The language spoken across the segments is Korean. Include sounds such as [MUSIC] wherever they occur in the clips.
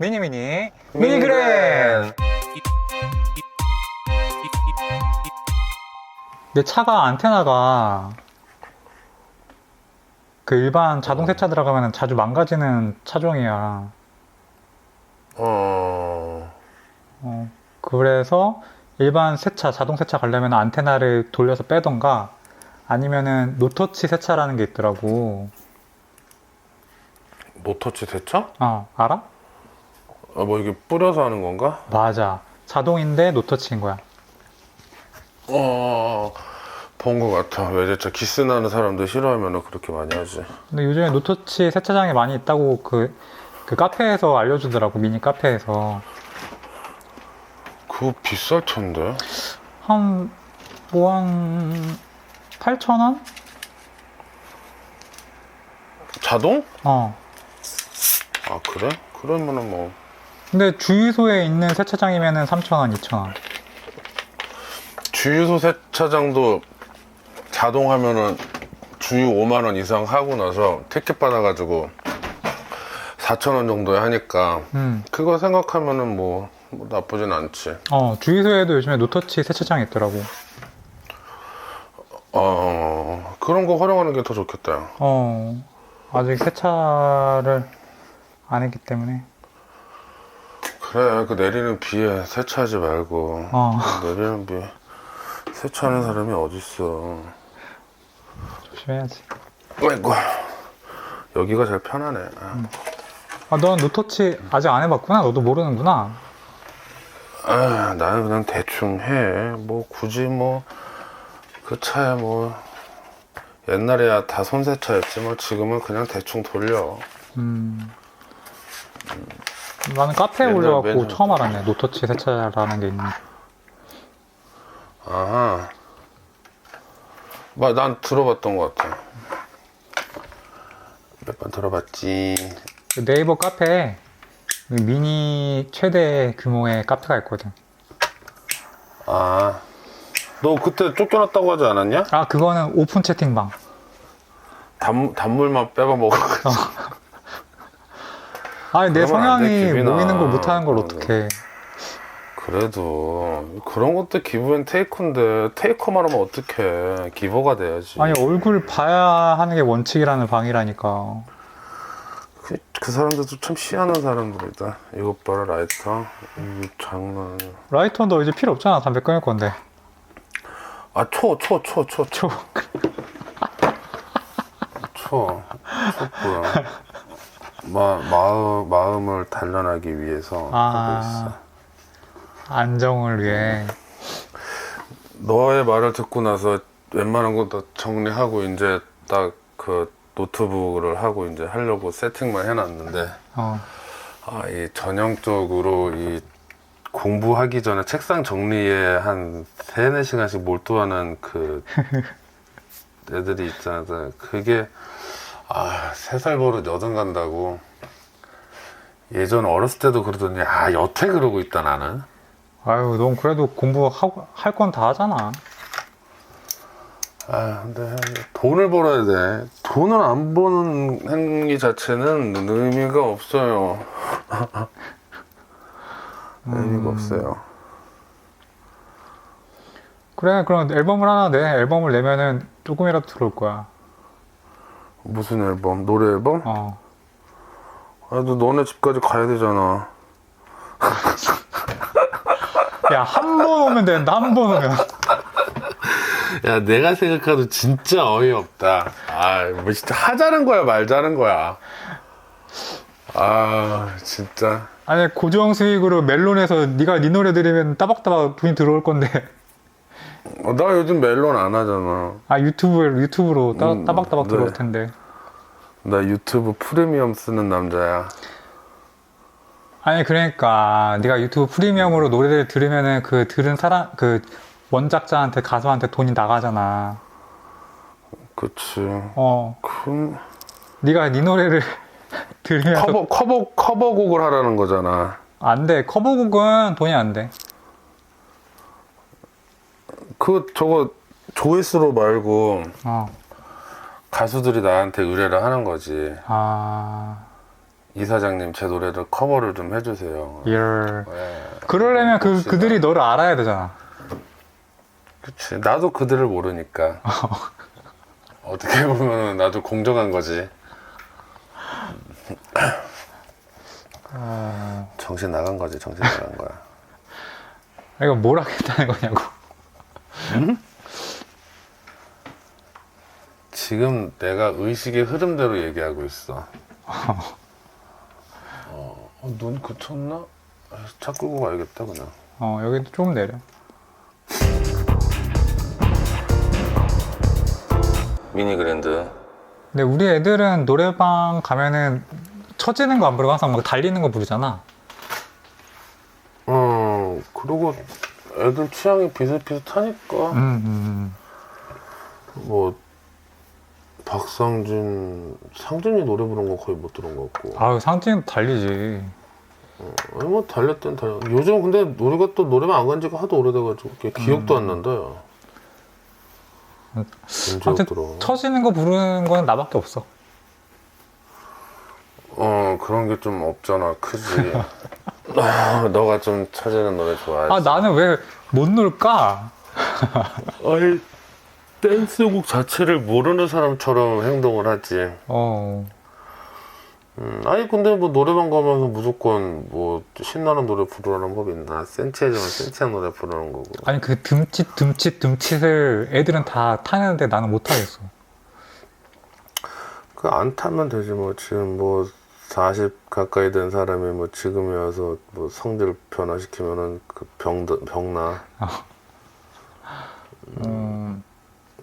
미니미니 미니그램 내 차가 안테나가 그 일반 자동 세차 들어가면 자주 망가지는 차종이야 어. 어, 그래서 일반 세차, 자동 세차 가려면 안테나를 돌려서 빼던가 아니면은 노터치 세차라는 게 있더라고. 모터치 세차? 어, 알아? 아, 뭐 이게 뿌려서 하는 건가? 맞아. 자동인데 노터치인 거야. 어. 본 것 같아. 외제차 기스 나는 사람들 싫어하면 그렇게 많이 하지. 근데 요즘에 노터치 세차장이 많이 있다고 그, 그 카페에서 알려주더라고, 미니 카페에서. 그거 비쌀 텐데. 한, 뭐, 한, 8,000원? 자동? 어. 아 그래? 그러면은 뭐 근데 주유소에 있는 세차장이면은 3,000원, 2,000원. 주유소 세차장도 자동하면은 주유 5만 원 이상 하고 나서 티켓 받아가지고 4천 원 정도에 하니까 음. 그거 생각하면은 뭐, 뭐 나쁘진 않지. 어, 주유소에도 요즘에 노터치 세차장이 있더라고. 어 그런 거 활용하는 게 더 좋겠다. 어, 아직 세차를 안 했기 때문에. 그래 그 내리는 비에 세차하지 말고 어, 내리는 비에 세차하는 사람이 어딨어. 조심해야지. 아이고 여기가 제일 편하네. 아, 넌 노터치 아직 안 해봤구나? 너도 모르는구나. 아, 나는 그냥 대충 해. 뭐 굳이 뭐 그 차에 뭐 옛날에야 다 손세차였지 뭐 지금은 그냥 대충 돌려. 음. 나는 카페에 올려갖고 맨날 처음 알았네. 노터치 세차라는 게 있는. 아하. 막 난 들어봤던 것 같아. 몇 번 들어봤지. 그 네이버 카페에 미니 최대 규모의 카페가 있거든. 아, 너 그때 쫓겨났다고 하지 않았냐? 아, 그거는 오픈 채팅방. 단, 단물만 빼봐 먹어. 아니, 내 그러면 안 돼, 성향이 기빈아. 모이는 걸 못하는 걸 어떡해. 그래도 그런 것도 기부엔 테이커인데 테이커만 하면 어떡해. 기버가 돼야지. 아니, 얼굴 봐야 하는 게 원칙이라는 방이라니까. 그, 그 사람들도 참 희한한 사람들이다. 이것 봐라 라이터. 이거 장난. 아니야. 라이터 너 이제 필요 없잖아. 담배 끊을 건데. 아 초, 초, 초, 초, 초, 초. 초. 초구야. 마, 마음, 마음을 단련하기 위해서 아. 있어. 안정을 위해. 너의 말을 듣고 나서 웬만한 거 다 정리하고 이제 딱 그 노트북을 하고 이제 하려고 세팅만 해놨는데 어. 아, 이 전형적으로 이 공부하기 전에 책상 정리에 한 세네 시간씩 몰두하는 그 [LAUGHS] 애들이 있잖아. 그게 아, 세 살 버릇 여든 간다고. 예전 어렸을 때도 그러더니 아, 여태 그러고 있다 나는. 아유, 넌 그래도 공부하고, 할 건 다 하잖아. 아, 근데 돈을 벌어야 돼. 돈을 안 버는 행위 자체는 의미가 없어요. [LAUGHS] 의미가 없어요. 그래, 그럼 앨범을 하나 내. 앨범을 내면은 조금이라도 들어올 거야. 무슨 앨범? 노래 앨범? 어. 아, 너 너네 집까지 가야 되잖아. 야, 한 번 오면 된다, 한번 오면. 야, 내가 생각해도 진짜 어이없다. 아, 뭐 진짜 하자는 거야, 말자는 거야. 아, 진짜. 아니, 고정 수익으로 멜론에서 네가 네 노래 들으면 따박따박 돈이 들어올 건데. 어, 나 요즘 멜론 안 하잖아. 아, 유튜브, 유튜브로 따, 음, 따박따박 네. 들어올 텐데. 나 유튜브 프리미엄 쓰는 남자야. 아니, 그러니까, 네가 유튜브 프리미엄으로 노래를 들으면은 그 들은 사람, 그 원작자한테, 가수한테 돈이 나가잖아. 그치. 어. 그럼 네가 네 노래를 [LAUGHS] 들으면서 커버, 커버, 커버곡을 하라는 거잖아. 안 돼. 커버곡은 돈이 안 돼. 그, 저거, 조회수로 말고 어. 가수들이 나한테 의뢰를 하는 거지. 아. 이사장님 제 노래를 커버를 좀 해주세요. 열. 네. 그러려면 그 혹시나. 그들이 너를 알아야 되잖아. 그치. 나도 그들을 모르니까. [LAUGHS] 어떻게 보면 나도 공정한 거지. 어... 정신 나간 거지. 정신 나간 거야. 이거 뭘 하겠다는 거냐고. 지금 내가 의식의 흐름대로 얘기하고 있어. [LAUGHS] 어, 어, 눈 그쳤나? 아, 차 끌고 가야겠다 그냥. 어 여기도 조금 내려. 미니 그랜드. 근데 우리 애들은 노래방 가면은 처지는 거 안 부르고 항상 막 달리는 거 부르잖아. 어, 그리고 애들 취향이 비슷비슷하니까. 음, 음. 뭐 박상진, 상진이 노래 부른 거 거의 못 들은 것 같고. 아유 상진도 달리지. 아니 뭐 달렸던 달렸. 요즘 근데 우리가 또 노래방 안 간 지가 하도 오래돼가지고 이게 기억도 안 난다. 야. 음. 언제 아무튼 들어? 처지는 거 부르는 건 나밖에 없어. 어 그런 게 좀 없잖아. 크지. [LAUGHS] 아, 너가 좀 찾는 노래 좋아해. 아 나는 왜 못 놀까? 아니 댄스곡 자체를 모르는 사람처럼 행동을 하지. 어. 음, 아니 근데 뭐 노래방 가면서 무조건 뭐 신나는 노래 부르라는 법이 있나? 센치해지면 센치한 노래 부르는 거고. 아니 그 듬칫 듬칫 듬칫을 애들은 다 타는데 나는 못 하겠어. 그 안 타면 되지 뭐 지금 뭐 40 가까이 된 사람이 뭐 지금에 와서 뭐 성질 변화시키면은 그 병, 병나. 음.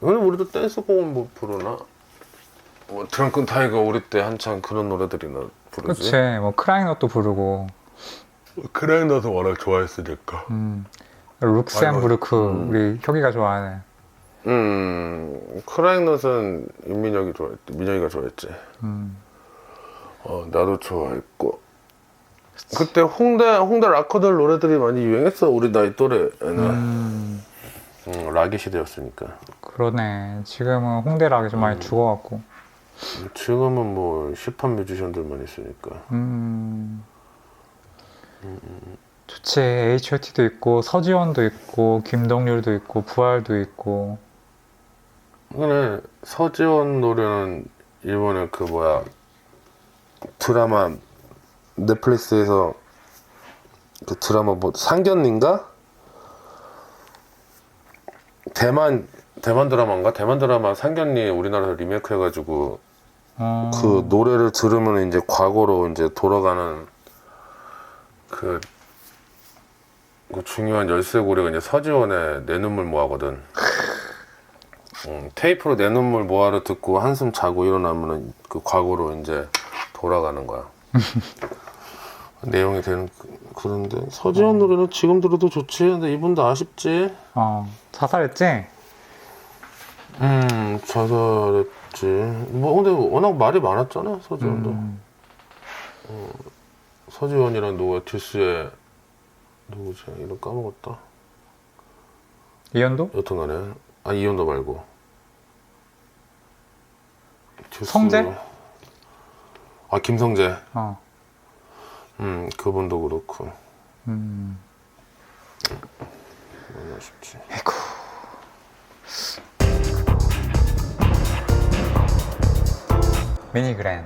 근데 우리도 댄스 곡은 뭐 부르나? 뭐 드렁큰 타이거 우리 때 한창 그런 노래들이나 부르지. 그치. 뭐 크라잉넛도 부르고. 크라잉너도 워낙 좋아했으니까. 음. 룩셈부르크 음. 우리 혁이가 좋아하는. 음, 크라잉넛은 윤민혁이 좋아했지. 민혁이가 좋아했지. 음. 어, 나도 좋아했고. 그때 홍대, 홍대 락커들 노래들이 많이 유행했어. 우리 나이 또래에는. 음. 음, 락의 시대였으니까. 그러네. 지금은 홍대 락이 좀 많이 죽어갖고. 지금은 뭐 힙합 뮤지션들만 있으니까. 음. 좋지. H.O.T도 있고 서지원도 있고 김동률도 있고 부활도 있고. 근데 서지원 노래는 일본에 그 뭐야 드라마 넷플릭스에서 그 드라마 뭐 상견인가? 대만 대만 드라마인가? 대만 드라마 상견니 우리나라에서 리메이크 해가지고 어. 그 노래를 들으면 이제 과거로 이제 돌아가는 그, 그 중요한 열쇠고리가 이제 서지원의 내 눈물 모아거든. 음, 테이프로 내 눈물 모아를 듣고 한숨 자고 일어나면은 그 과거로 이제 돌아가는 거야. [LAUGHS] 내용이 되는 그- 그런데 서지원 노래는 지금 들어도 좋지. 근데 이분도 아쉽지. 어. 자살했지? 음 자살했지. 뭐 근데 워낙 말이 많았잖아 서지원도. 음. 서지원이랑 누가 듀스의 누구지 이름 까먹었다 이현도? 여튼간에 아 이현도 말고 듀스- 성재? 아 김성재 어. 음 그분도 그렇고 음. 너무 아쉽지 아이고. 미니그랜.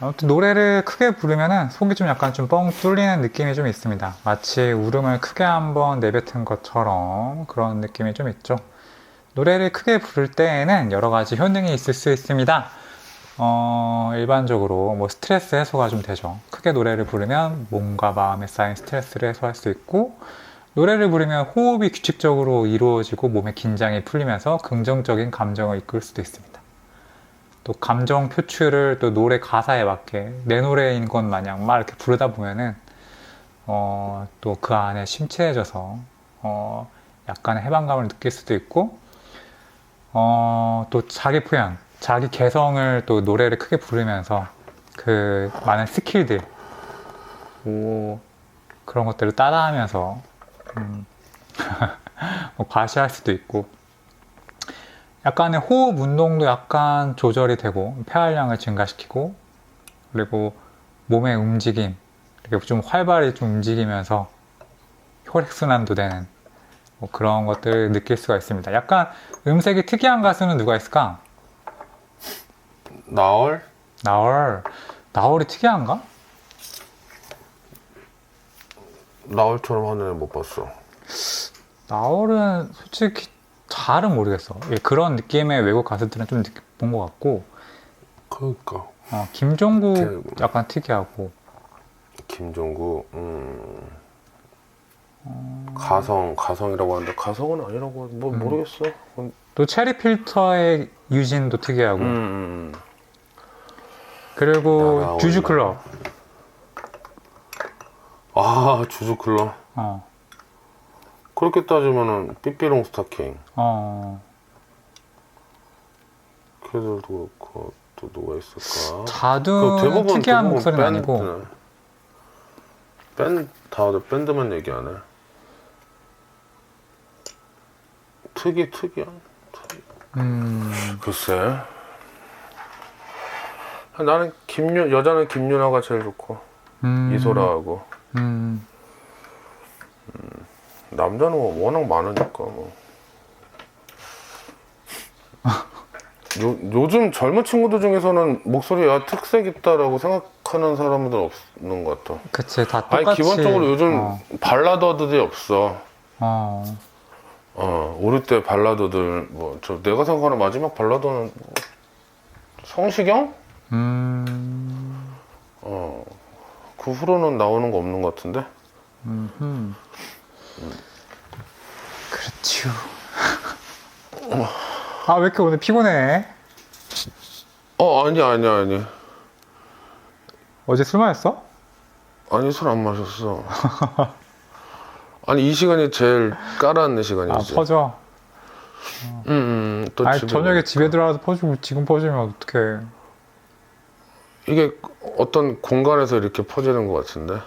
아무튼 노래를 크게 부르면은 속이 좀 약간 좀 뻥 뚫리는 느낌이 좀 있습니다. 마치 울음을 크게 한번 내뱉은 것처럼 그런 느낌이 좀 있죠. 노래를 크게 부를 때에는 여러 가지 효능이 있을 수 있습니다. 어, 일반적으로 뭐 스트레스 해소가 좀 되죠. 크게 노래를 부르면 몸과 마음에 쌓인 스트레스를 해소할 수 있고, 노래를 부르면 호흡이 규칙적으로 이루어지고 몸의 긴장이 풀리면서 긍정적인 감정을 이끌 수도 있습니다. 또 감정 표출을 또 노래 가사에 맞게 내 노래인 것 마냥 막 이렇게 부르다 보면은 어, 또 그 안에 심취해져서 어, 약간의 해방감을 느낄 수도 있고 어, 또 자기 표현, 자기 개성을 또 노래를 크게 부르면서 그 많은 스킬들 뭐 그런 것들을 따라하면서 음, [LAUGHS] 뭐 과시할 수도 있고 약간의 호흡 운동도 약간 조절이 되고 폐활량을 증가시키고 그리고 몸의 움직임, 이렇게 좀 활발히 좀 움직이면서 혈액순환도 되는 뭐 그런 것들을 느낄 수가 있습니다. 약간 음색이 특이한 가수는 누가 있을까? 나얼? 나얼. 나얼이 특이한가? 나얼처럼 하는 애 못 봤어. 나얼은 솔직히 잘은 모르겠어. 예, 그런 느낌의 외국 가수들은 좀 본 것 같고, 그러니까 어, 김종국 그- 약간 특이하고, 김종국, 음, 가성, 가성이라고 하는데 가성은 아니라고 뭐 음. 모르겠어. 음, 또 체리 필터의 유진도 특이하고, 음, 음. 그리고. 주주클럽. 아 주주클럽. 어, 그렇게 따지면은 삐삐롱 스타킹. 어, 걔들도 그렇고 또 누가 있을까? 자두는 그 대부분 특이한 대부분 목소리는 밴드, 아니고, 밴 다들 밴드만 얘기하네. 특이 특이한. 음, 글쎄. 나는 김윤 여자는 김윤아가 제일 좋고 음, 이소라하고 음, 남자는 뭐 워낙 많으니까 뭐. [LAUGHS] 요, 요즘 젊은 친구들 중에서는 목소리에 야, 특색 있다라고 생각하는 사람들 없는 것 같아. 그치, 다 아니 똑같이. 기본적으로 요즘 어, 발라더들이 없어. 어, 어 우리 때 발라더들 뭐 저 내가 생각하는 마지막 발라더는 뭐 성시경? 음, 어 그 후로는 나오는 거 없는 것 같은데. 음, 음. 그렇죠. 아, 왜 이렇게 오늘 피곤해? 어 아니 아니 아니 어제 술 마셨어? 아니 술 안 마셨어. 아니 이 시간이 제일 깔아앉는 아, 시간이지. 퍼져. 음, 음, 또 아니, 집에 저녁에 집에 들어와서 퍼주고 지금 퍼주면 어떡해. 이게 어떤 공간에서 이렇게 퍼지는 것 같은데.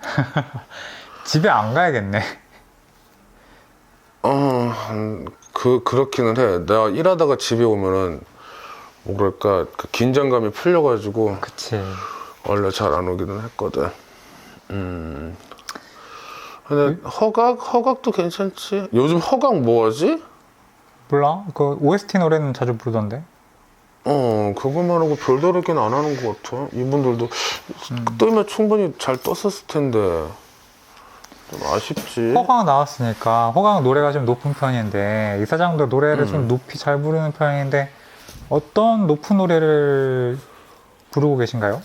[LAUGHS] 집에 안 가야겠네. 어, 음, 그 그렇기는 해. 내가 일하다가 집에 오면은 뭐랄까 그 긴장감이 풀려가지고 그치. 원래 잘 안 오기는 했거든. 음. 근데 허각 허각도 괜찮지. 요즘 허각 뭐하지? 몰라? 그 OST 노래는 자주 부르던데. 어 그것만 하고 별다르게는 안 하는 것 같아. 이분들도 뜨면 충분히 잘 떴었을 텐데 좀 아쉽지. 허강 나왔으니까 허강 노래가 좀 높은 편인데 이 사장도 노래를 좀 음. 높이 잘 부르는 편인데 어떤 높은 노래를 부르고 계신가요?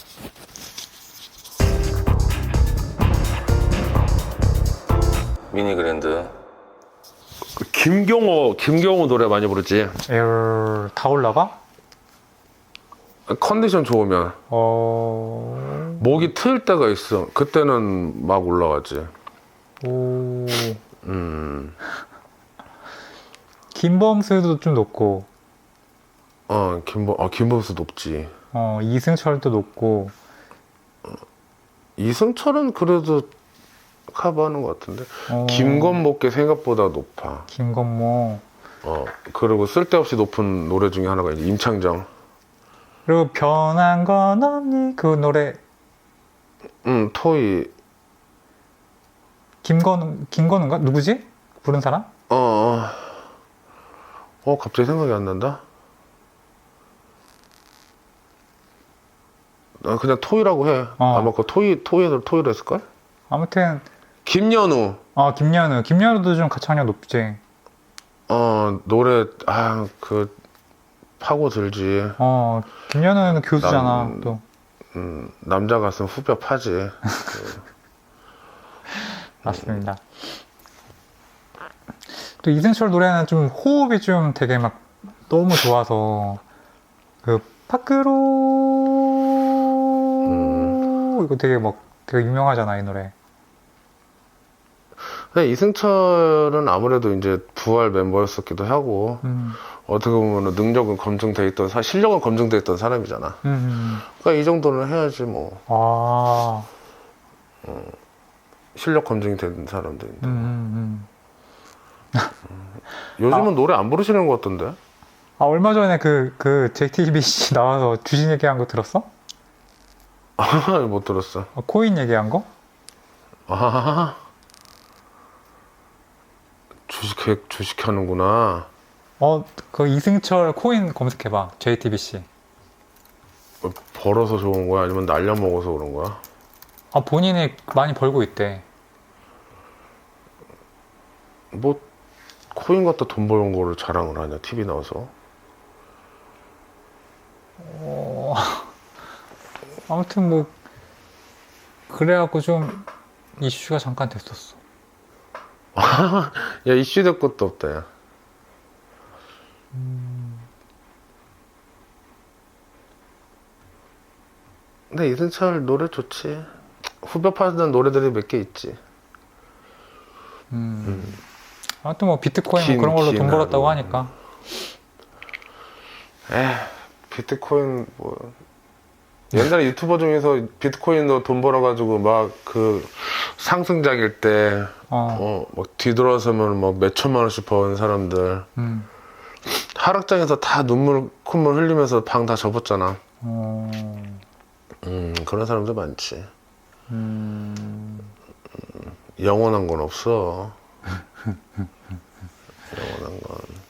미니 그랜드. 김경호 김경호 노래 많이 부르지. 에어 다 올라가? 컨디션 좋으면 어... 목이 트일 때가 있어. 그때는 막 올라가지. 오... 음. 김범수도 좀 높고 어 김범 아 김범수 높지. 어, 이승철도 높고 이승철은 그래도 커버하는 것 같은데. 어, 김건모께 생각보다 높아. 김건모 어 그리고 쓸데없이 높은 노래 중에 하나가 임창정. 그리고 변한 건 없니 그 노래 음 토이. 김건 김건우인가 누구지 부른 사람? 어, 어. 어, 갑자기 생각이 안 난다. 아, 그냥 토이라고 해. 어. 아마 그 토이, 토이를 토이로 했을걸? 아무튼 김연우. 어 김연우 김연우도 좀 가창력 높지. 어, 노래, 아, 그, 파고들지. 어, 김연우는 교수잖아, 난- 또. 음, 남자 가슴 후벼 파지. [LAUGHS] 맞습니다. 또 이승철 노래는 좀 호흡이 좀 되게 막 너무 좋아서, 그, 파크로, 이거 되게 막 되게 유명하잖아, 이 노래. 근데 이승철은 아무래도 이제 부활 멤버였었기도 하고, 음, 어떻게 보면 능력은 검증돼 있던, 사- 실력은 검증돼 있던 사람이잖아. 음, 그러니까 이 정도는 해야지 뭐. 아, 실력 검증이 된 사람들인데. 음, 음, 음. 요즘은 노래 안 부르시는 것 같던데? 아, 얼마 전에 그, 그, JTBC [LAUGHS] 나와서 주신 얘기한 거 들었어? 못 들었어. 어, 코인 얘기한 거? 아, 주식 주식 하는구나. 어, 그 이승철 코인 검색해봐. JTBC. 뭐 벌어서 좋은 거야? 아니면 날려 먹어서 그런 거야? 아, 본인이 많이 벌고 있대. 뭐 코인 갖다 돈 버는 거를 자랑을 하냐? TV 나와서. 어, [LAUGHS] 아무튼 뭐, 그래갖고 좀 이슈가 잠깐 됐었어. [LAUGHS] 야 이슈 될 것도 없다. 야. 근데 이승철 노래 좋지. 후벼 파는 노래들이 몇 개 있지. 음. 아무튼 뭐 비트코인 긴, 뭐 그런 걸로 돈긴 벌었다고. 하니까. 에 비트코인 뭐 옛날에 유튜버 중에서 비트코인으로 돈 벌어가지고 막 그 상승장일 때 어, 어, 막 뒤돌아서면 막 몇천만 원씩 버는 사람들 음, 하락장에서 다 눈물 콧물 흘리면서 방 다 접었잖아. 어, 음 그런 사람들 많지. 음, 영원한 건 없어. [LAUGHS] 영원한 건.